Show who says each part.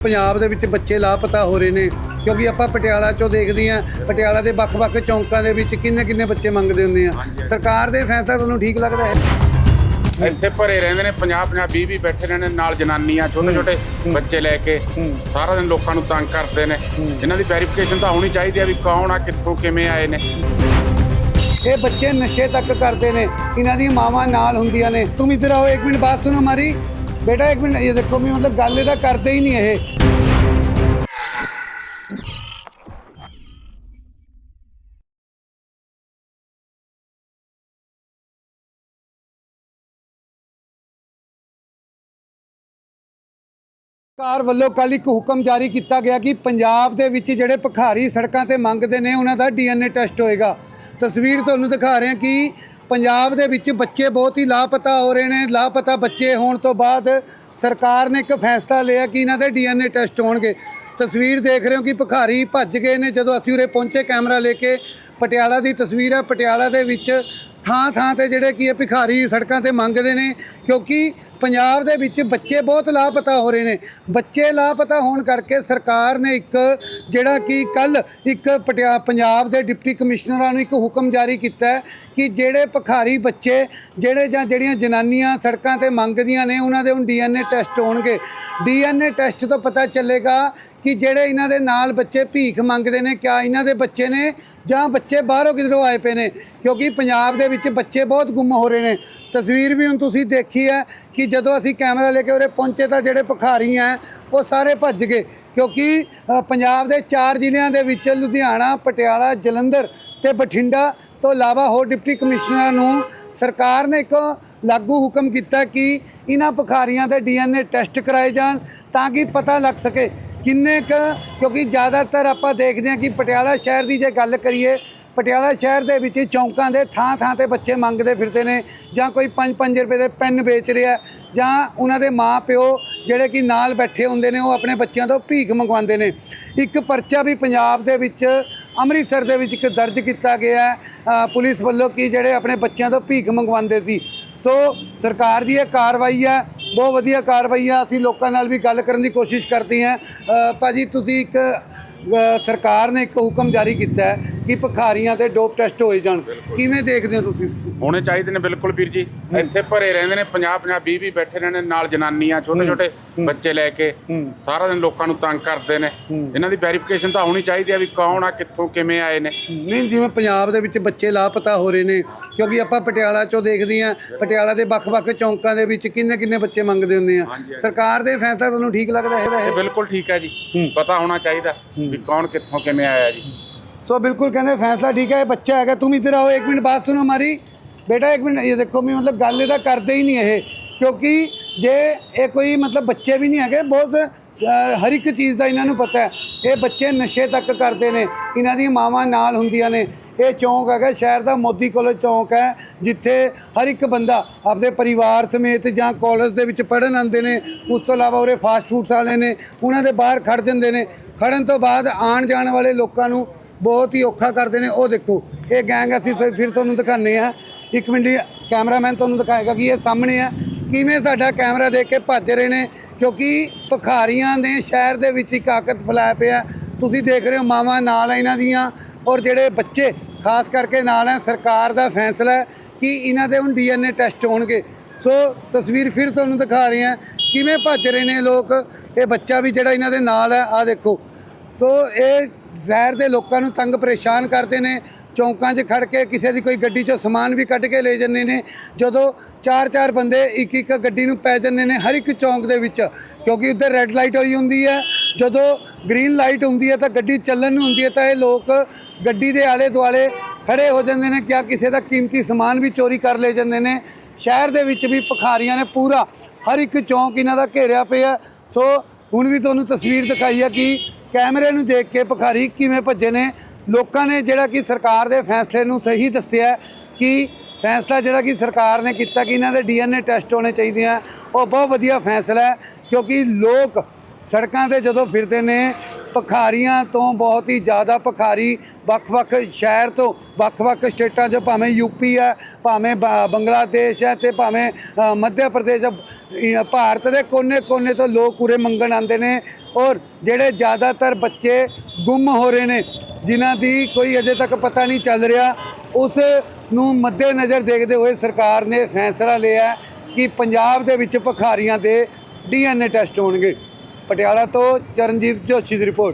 Speaker 1: ਪੰਜਾਬ ਦੇ ਵਿੱਚ ਬੱਚੇ ਲਾਪਤਾ ਹੋ ਰਹੇ ਨੇ ਕਿਉਂਕਿ ਆਪਾਂ ਪਟਿਆਲਾ ਚੋਂ ਦੇਖਦੇ ਹਾਂ ਪਟਿਆਲਾ ਦੇ ਵੱਖ-ਵੱਖ ਚੌਂਕਾਂ ਦੇ ਵਿੱਚ ਕਿੰਨੇ-ਕਿੰਨੇ ਬੱਚੇ ਮੰਗਦੇ ਹੁੰਦੇ ਆ। ਸਰਕਾਰ ਦੇ ਫੈਸਲਾ ਤੁਹਾਨੂੰ ਠੀਕ ਲੱਗਦਾ ਹੈ?
Speaker 2: ਇੱਥੇ ਭਰੇ ਰਹਿੰਦੇ ਨੇ 50 50 20 20 ਬੈਠੇ ਰਹਿੰਦੇ ਨੇ ਨਾਲ ਜਨਾਨੀਆਂ ਛੋਟੇ ਛੋਟੇ ਬੱਚੇ ਲੈ ਕੇ ਸਾਰਾ ਦਿਨ ਲੋਕਾਂ ਨੂੰ ਤੰਗ ਕਰਦੇ ਨੇ। ਇਹਨਾਂ ਦੀ ਵੈਰੀਫਿਕੇਸ਼ਨ ਤਾਂ ਹੋਣੀ ਚਾਹੀਦੀ ਆ ਵੀ ਕੌਣ ਆ ਕਿੱਥੋਂ ਕਿਵੇਂ ਆਏ ਨੇ।
Speaker 1: ਇਹ ਬੱਚੇ ਨਸ਼ੇ ਤੱਕ ਕਰਦੇ ਨੇ ਇਹਨਾਂ ਦੀ ਮਾਵਾਂ ਨਾਲ ਹੁੰਦੀਆਂ ਨੇ। ਤੁਮ ਇਧਰ ਆਓ ਇੱਕ ਮਿੰਟ ਬਾਤ ਸੁਣੋ ਹਮਾਰੀ ਬੇਟਾ, ਇੱਕ ਮਿੰਟ, ਇਹ ਦੇਖੋ ਮੈਂ ਮਤਲਬ ਗੱਲ ਇਹਦਾ ਕਰਦੇ ਹੀ ਨਹੀਂ ਇਹ। ਸਰਕਾਰ ਵੱਲੋਂ ਕੱਲ ਇੱਕ ਹੁਕਮ ਜਾਰੀ ਕੀਤਾ ਗਿਆ ਕਿ ਪੰਜਾਬ ਦੇ ਵਿੱਚ ਜਿਹੜੇ ਭਿਖਾਰੀ ਸੜਕਾਂ ਤੇ ਮੰਗਦੇ ਨੇ, ਉਹਨਾਂ ਦਾ ਡੀਐਨਏ ਟੈਸਟ ਹੋਏਗਾ। ਤਸਵੀਰ ਤੁਹਾਨੂੰ ਦਿਖਾ ਰਹੇ ਹਾਂ ਕਿ ਪੰਜਾਬ ਦੇ ਵਿੱਚ ਬੱਚੇ ਬਹੁਤ ਹੀ ਲਾਪਤਾ ਹੋ ਰਹੇ ਨੇ, ਲਾਪਤਾ ਬੱਚੇ ਹੋਣ ਤੋਂ ਬਾਅਦ ਸਰਕਾਰ ਨੇ ਇੱਕ ਫੈਸਲਾ ਲਿਆ ਕਿ ਇਹਨਾਂ ਦੇ ਡੀਐਨਏ ਟੈਸਟ ਹੋਣਗੇ। ਤਸਵੀਰ ਦੇਖ ਰਹੇ ਹੋ ਕਿ ਭਿਖਾਰੀ ਭੱਜ ਗਏ ਨੇ ਜਦੋਂ ਅਸੀਂ ਉਰੇ ਪਹੁੰਚੇ ਕੈਮਰਾ ਲੈ ਕੇ। ਪਟਿਆਲਾ ਦੀ ਤਸਵੀਰ ਹੈ, ਪਟਿਆਲਾ ਦੇ ਵਿੱਚ ਥਾਂ ਥਾਂ ਤੇ ਜਿਹੜੇ ਕੀ ਹੈ ਭਿਖਾਰੀ ਸੜਕਾਂ ਤੇ ਮੰਗਦੇ ਨੇ, ਕਿਉਂਕਿ ਪੰਜਾਬ ਦੇ ਵਿੱਚ ਬੱਚੇ ਬਹੁਤ ਲਾਪਤਾ ਹੋ ਰਹੇ ਨੇ। ਬੱਚੇ ਲਾਪਤਾ ਹੋਣ ਕਰਕੇ ਸਰਕਾਰ ਨੇ ਇੱਕ ਜਿਹੜਾ ਕਿ ਕੱਲ ਇੱਕ ਪਟਿਆ ਪੰਜਾਬ ਦੇ ਡਿਪਟੀ ਕਮਿਸ਼ਨਰਾਂ ਨੂੰ ਇੱਕ ਹੁਕਮ ਜਾਰੀ ਕੀਤਾ ਕਿ ਜਿਹੜੇ ਭਿਖਾਰੀ ਬੱਚੇ ਜਿਹੜੇ ਜਾਂ ਜਿਹੜੀਆਂ ਜਨਾਨੀਆਂ ਸੜਕਾਂ ਤੇ ਮੰਗਦੀਆਂ ਨੇ, ਉਹਨਾਂ ਦੇ ਹੁਣ ਡੀਐਨਏ ਟੈਸਟ ਹੋਣਗੇ। ਡੀਐਨਏ ਟੈਸਟ ਤੋਂ ਪਤਾ ਚੱਲੇਗਾ ਕਿ ਜਿਹੜੇ ਇਹਨਾਂ ਦੇ ਨਾਲ ਬੱਚੇ ਭੀਖ ਮੰਗਦੇ ਨੇ, ਕਿਆ ਇਹਨਾਂ ਦੇ ਬੱਚੇ ਨੇ ਜਾਂ ਬੱਚੇ ਬਾਹਰੋਂ ਕਿਧਰੋਂ ਆਏ ਪਏ ਨੇ, ਕਿਉਂਕਿ ਪੰਜਾਬ ਦੇ ਵਿੱਚ ਬੱਚੇ ਬਹੁਤ ਗੁੰਮ ਹੋ ਰਹੇ ਨੇ। ਤਸਵੀਰ ਵੀ ਹੁਣ ਤੁਸੀਂ ਦੇਖੀ ਹੈ ਕਿ ਜਦੋਂ ਅਸੀਂ ਕੈਮਰਾ ਲੈ ਕੇ ਉਰੇ ਪਹੁੰਚੇ ਤਾਂ ਜਿਹੜੇ ਭਖਾਰੀ ਆ ਉਹ ਸਾਰੇ ਭੱਜ ਗਏ। ਕਿਉਂਕਿ ਪੰਜਾਬ ਦੇ ਚਾਰ ਜ਼ਿਲ੍ਹਿਆਂ ਦੇ ਵਿੱਚ ਲੁਧਿਆਣਾ, ਪਟਿਆਲਾ, ਜਲੰਧਰ ਤੇ ਬਠਿੰਡਾ ਤੋਂ ਇਲਾਵਾ ਹੋਰ ਡਿਪਟੀ ਕਮਿਸ਼ਨਰਾਂ ਨੂੰ ਸਰਕਾਰ ਨੇ ਇੱਕ ਲਾਗੂ ਹੁਕਮ ਕੀਤਾ ਕਿ ਇਹਨਾਂ ਭਖਾਰੀਆਂ ਦੇ ਡੀਐਨਏ ਟੈਸਟ ਕਰਾਏ ਜਾਣ ਤਾਂ ਕਿ ਪਤਾ ਲੱਗ ਸਕੇ ਕਿੰਨੇ ਕ, ਕਿਉਂਕਿ ਜ਼ਿਆਦਾਤਰ ਆਪਾਂ ਦੇਖਦੇ ਹਾਂ ਕਿ ਪਟਿਆਲਾ ਸ਼ਹਿਰ ਦੀ ਜੇ ਗੱਲ ਕਰੀਏ, ਪਟਿਆਲਾ ਸ਼ਹਿਰ ਦੇ ਵਿੱਚ ਚੌਂਕਾਂ ਦੇ ਥਾਂ ਥਾਂ ਤੇ ਬੱਚੇ ਮੰਗਦੇ ਫਿਰਦੇ ਨੇ, ਜਾਂ ਕੋਈ 5-5 ਰੁਪਏ ਦੇ ਪੈਨ ਵੇਚ ਰਿਹਾ, ਜਾਂ ਉਹਨਾਂ ਦੇ ਮਾਪਿਓ ਜਿਹੜੇ ਕਿ ਨਾਲ ਬੈਠੇ ਹੁੰਦੇ ਨੇ, ਉਹ ਆਪਣੇ ਬੱਚਿਆਂ ਤੋਂ ਭੀਖ ਮੰਗਵਾਉਂਦੇ ਨੇ। ਇੱਕ ਪਰਚਾ ਵੀ ਪੰਜਾਬ ਦੇ ਵਿੱਚ ਅੰਮ੍ਰਿਤਸਰ ਦੇ ਵਿੱਚ ਇੱਕ ਦਰਜ ਕੀਤਾ ਗਿਆ ਹੈ ਪੁਲਿਸ ਵੱਲੋਂ ਕਿ ਜਿਹੜੇ ਆਪਣੇ ਬੱਚਿਆਂ ਤੋਂ ਭੀਖ ਮੰਗਵਾਉਂਦੇ ਸੀ। ਸੋ ਸਰਕਾਰ ਦੀ ਇਹ ਕਾਰਵਾਈ ਹੈ ਬਹੁਤ ਵਧੀਆ ਕਾਰਵਾਈ ਹੈ ਅਸੀਂ ਲੋਕਾਂ ਨਾਲ ਵੀ ਗੱਲ ਕਰਨ ਦੀ ਕੋਸ਼ਿਸ਼ ਕਰਦੇ ਹਾਂ। ਅ, ਭਾਜੀ ਤੁਸੀਂ ਇੱਕ ਸਰਕਾਰ ਨੇ ਇੱਕ ਹੁਕਮ ਜਾਰੀ ਕੀਤਾ ਹੈ ਕਿ ਭਿਖਾਰੀਆਂ ਤੇ ਡੋਪ ਟੈਸਟ ਹੋਏ ਜਾਣ। ਕਿਵੇਂ ਦੇਖਦੇ ਹੋ ਤੁਸੀਂ?
Speaker 2: ਹੋਣੇ ਚਾਹੀਦੇ ਨੇ ਬਿਲਕੁਲ ਵੀਰ ਜੀ। ਇੱਥੇ ਭਰੇ ਰਹਿੰਦੇ ਨੇ 50 50 20 20 ਬੈਠੇ ਰਹਿੰਦੇ ਨੇ ਨਾਲ ਜਨਾਨੀਆਂ ਛੋਟੇ ਛੋਟੇ ਬੱਚੇ ਲੈ ਕੇ। ਸਾਰਾ ਦਿਨ ਲੋਕਾਂ ਨੂੰ ਤੰਗ ਕਰਦੇ ਨੇ। ਇਹਨਾਂ ਦੀ ਵੈਰੀਫਿਕੇਸ਼ਨ ਤਾਂ ਹੋਣੀ ਚਾਹੀਦੀ ਆ ਵੀ ਕੌਣ ਆ ਕਿੱਥੋਂ ਕਿਵੇਂ ਆਏ ਨੇ।
Speaker 1: ਨਹੀਂ ਜਿਵੇਂ ਪੰਜਾਬ ਦੇ ਵਿੱਚ ਬੱਚੇ ਲਾਪਤਾ ਹੋ ਰਹੇ ਨੇ ਕਿਉਂਕਿ ਆਪਾਂ ਪਟਿਆਲਾ ਚੋਂ ਦੇਖਦੇ ਹਾਂ ਪਟਿਆਲਾ ਦੇ ਵੱਖ-ਵੱਖ ਚੌਂਕਾਂ ਦੇ ਵਿੱਚ ਕਿੰਨੇ-ਕਿੰਨੇ ਬੱਚੇ ਮੰਗਦੇ ਹੁੰਦੇ ਆ। ਸਰਕਾਰ ਦੇ ਫੈਸਲਾ ਤੁਹਾਨੂੰ ਠੀਕ ਲੱਗਦਾ ਹੈ
Speaker 2: ਬਿਲਕੁਲ ਠੀਕ ਹੈ ਜੀ। ਪਤਾ ਹੋਣਾ ਚਾਹੀਦਾ। ਵੀ ਕੌਣ ਕਿੱਥੋਂ ਕਿਵੇਂ ਆਇਆ ਜੀ
Speaker 1: सो बिल्कुल कहते हैं फैसला ठीक है ये बच्चा है तुम इधर आओ एक मिनट बात सुनो हमारी बेटा एक मिनट ये देखो मैं मतलब गल ਇਹਦਾ ਕਰਦੇ ਹੀ ਨਹੀਂ ਇਹ ਕਿਉਂਕਿ ਜੇ ਇਹ ਕੋਈ ਮਤਲਬ ਬੱਚੇ ਵੀ ਨਹੀਂ ਹੈਗੇ ਬਹੁਤ ਅ, ਹਰ ਇੱਕ ਚੀਜ਼ ਦਾ ਇਹਨਾਂ ਨੂੰ ਪਤਾ ਹੈ ਇਹ ਬੱਚੇ ਨਸ਼ੇ ਤੱਕ ਕਰਦੇ ਨੇ ਇਹਨਾਂ ਦੀਆਂ ਮਾਵਾਂ ਨਾਲ ਹੁੰਦੀਆਂ ਨੇ ਇਹ ਚੌਂਕ ਹੈਗਾ, ਸ਼ਹਿਰ ਦਾ ਮੋਦੀ ਕਾਲਜ ਚੌਂਕ ਹੈ, ਜਿੱਥੇ ਹਰ ਇੱਕ ਬੰਦਾ ਆਪਣੇ ਪਰਿਵਾਰ ਸਮੇਤ ਜਾਂ ਕਾਲਜ ਦੇ ਵਿੱਚ ਪੜ੍ਹਨ ਆਉਂਦੇ ਨੇ, ਉਸ ਤੋਂ ਇਲਾਵਾ ਉਰੇ ਫਾਸਟ ਫੂਡਸ ਵਾਲੇ ਨੇ, ਉਹਨਾਂ ਦੇ ਬਾਹਰ ਖੜ ਜਾਂਦੇ ਨੇ। ਖੜਨ ਤੋਂ ਬਾਅਦ ਆਉਣ ਜਾਣ ਵਾਲੇ ਲੋਕਾਂ ਨੂੰ ਬਹੁਤ ਹੀ ਔਖਾ ਕਰਦੇ ਨੇ। ਉਹ ਦੇਖੋ, ਇਹ ਗੈਂਗ ਅਸੀਂ ਫਿਰ- ਤੁਹਾਨੂੰ ਦਿਖਾਉਂਦੇ ਆ ਇੱਕ ਮਿੰਟ ਕੈਮਰਾਮੈਨ ਤੁਹਾਨੂੰ ਦਿਖਾਏਗਾ ਕਿ ਇਹ ਸਾਹਮਣੇ ਆ। ਕਿਵੇਂ ਸਾਡਾ ਕੈਮਰਾ ਦੇਖ ਕੇ ਭੱਜ ਰਹੇ ਨੇ? ਕਿਉਂਕਿ ਭਖਾਰੀਆਂ ਨੇ ਸ਼ਹਿਰ ਦੇ ਵਿੱਚ ਇੱਕ ਆਕਤ ਫੈਲਾਇਆ ਪਿਆ। ਤੁਸੀਂ ਦੇਖ ਰਹੇ ਹੋ ਮਾਵਾਂ ਨਾਲ ਇਹਨਾਂ ਦੀਆਂ। ਔਰ ਜਿਹੜੇ ਬੱਚੇ ਖਾਸ ਕਰਕੇ ਨਾਲ ਹੈ, ਸਰਕਾਰ ਦਾ ਫੈਸਲਾ ਹੈ ਕਿ ਇਹਨਾਂ ਦੇ ਹੁਣ ਡੀਐਨਏ ਟੈਸਟ ਹੋਣਗੇ। ਸੋ ਤਸਵੀਰ ਫਿਰ ਤੁਹਾਨੂੰ ਦਿਖਾ ਰਹੇ ਹਾਂ, ਕਿਵੇਂ ਭੱਜ ਰਹੇ ਨੇ ਲੋਕ। ਇਹ ਬੱਚਾ ਵੀ ਜਿਹੜਾ ਇਹਨਾਂ ਦੇ ਨਾਲ ਹੈ ਆ ਦੇਖੋ। ਸੋ ਇਹ ਜ਼ਹਿਰ ਦੇ ਲੋਕਾਂ ਨੂੰ ਤੰਗ ਪਰੇਸ਼ਾਨ ਕਰਦੇ ਨੇ। ਚੌਂਕਾਂ 'ਚ ਖੜ ਕੇ ਕਿਸੇ ਦੀ ਕੋਈ ਗੱਡੀ 'ਚੋਂ ਸਮਾਨ ਵੀ ਕੱਢ ਕੇ ਲੈ ਜਾਂਦੇ ਨੇ। ਜਦੋਂ ਚਾਰ ਚਾਰ ਬੰਦੇ ਇੱਕ ਇੱਕ ਗੱਡੀ ਨੂੰ ਪੈ ਜਾਂਦੇ ਨੇ ਹਰ ਇੱਕ ਚੌਂਕ ਦੇ ਵਿੱਚ, ਕਿਉਂਕਿ ਉੱਧਰ ਰੈੱਡ ਲਾਈਟ ਹੋਈ ਹੁੰਦੀ ਹੈ। ਜਦੋਂ ਗ੍ਰੀਨ ਲਾਈਟ ਹੁੰਦੀ ਹੈ ਤਾਂ ਗੱਡੀ ਚੱਲਣ ਨੂੰ ਹੁੰਦੀ ਹੈ ਤਾਂ ਇਹ ਲੋਕ ਗੱਡੀ ਦੇ ਆਲੇ ਦੁਆਲੇ ਖੜੇ ਹੋ ਜਾਂਦੇ ਨੇ, ਕਿਆ ਕਿਸੇ ਦਾ ਕੀਮਤੀ ਸਮਾਨ ਵੀ ਚੋਰੀ ਕਰ ਲੈ ਜਾਂਦੇ ਨੇ। ਸ਼ਹਿਰ ਦੇ ਵਿੱਚ ਵੀ ਭਖਾਰੀਆਂ ਨੇ ਪੂਰਾ ਹਰ ਇੱਕ ਚੌਂਕ ਇਹਨਾਂ ਦਾ ਘੇਰਿਆ ਪਿਆ। ਸੋ ਹੁਣ ਵੀ ਤੁਹਾਨੂੰ ਤਸਵੀਰ ਦਿਖਾਈ ਹੈ ਕਿ ਕੈਮਰੇ ਨੂੰ ਦੇਖ ਕੇ ਭਖਾਰੀ ਕਿਵੇਂ ਭੱਜੇ ਨੇ। ਲੋਕਾਂ ਨੇ ਜਿਹੜਾ ਕਿ ਸਰਕਾਰ ਦੇ ਫੈਸਲੇ ਨੂੰ ਸਹੀ ਦੱਸਿਆ ਕਿ ਫੈਸਲਾ ਜਿਹੜਾ ਕਿ ਸਰਕਾਰ ਨੇ ਕੀਤਾ ਕਿ ਇਹਨਾਂ ਦੇ ਡੀਐਨਏ ਟੈਸਟ ਹੋਣੇ ਚਾਹੀਦੇ ਆ, ਉਹ ਬਹੁਤ ਵਧੀਆ ਫੈਸਲਾ ਹੈ, ਕਿਉਂਕਿ ਲੋਕ ਸੜਕਾਂ ਤੇ ਜਦੋਂ ਫਿਰਦੇ ਨੇ, ਭਖਾਰੀਆਂ ਤੋਂ ਬਹੁਤ ਹੀ ਜ਼ਿਆਦਾ ਭਖਾਰੀ ਵੱਖ-ਵੱਖ ਸ਼ਹਿਰ ਤੋਂ, ਵੱਖ-ਵੱਖ ਸਟੇਟਾਂ 'ਚੋਂ, ਭਾਵੇਂ ਯੂਪੀ ਹੈ, ਭਾਵੇਂ ਬ- ਬੰਗਲਾਦੇਸ਼ ਹੈ ਤੇ ਭਾਵੇਂ ਮੱਧ ਪ੍ਰਦੇਸ਼ ਭਾਰਤ ਦੇ ਕੋਨੇ-ਕੋਨੇ ਤੋਂ ਲੋਕ ਉਰੇ ਮੰਗਣ ਆਉਂਦੇ ਨੇ ਔਰ ਜਿਹੜੇ ਜ਼ਿਆਦਾਤਰ ਬੱਚੇ ਗੁੰਮ ਹੋ ਰਹੇ ਨੇ ਜਿਨ੍ਹਾਂ ਦੀ ਕੋਈ ਅਜੇ ਤੱਕ ਪਤਾ ਨਹੀਂ ਚੱਲ ਰਿਹਾ, ਉਸ ਨੂੰ ਮੱਦੇ ਨਜ਼ਰ ਦੇਖਦੇ ਹੋਏ ਸਰਕਾਰ ਨੇ ਫੈਸਲਾ ਲਿਆ ਕਿ ਪੰਜਾਬ ਦੇ ਵਿੱਚ ਭਖਾਰੀਆਂ ਦੇ ਡੀਐਨਏ ਟੈਸਟ ਹੋਣਗੇ। ਪਟਿਆਲਾ ਤੋਂ ਚਰਨਜੀਤ ਜੋਸ਼ੀ ਦੀ ਰਿਪੋਰਟ।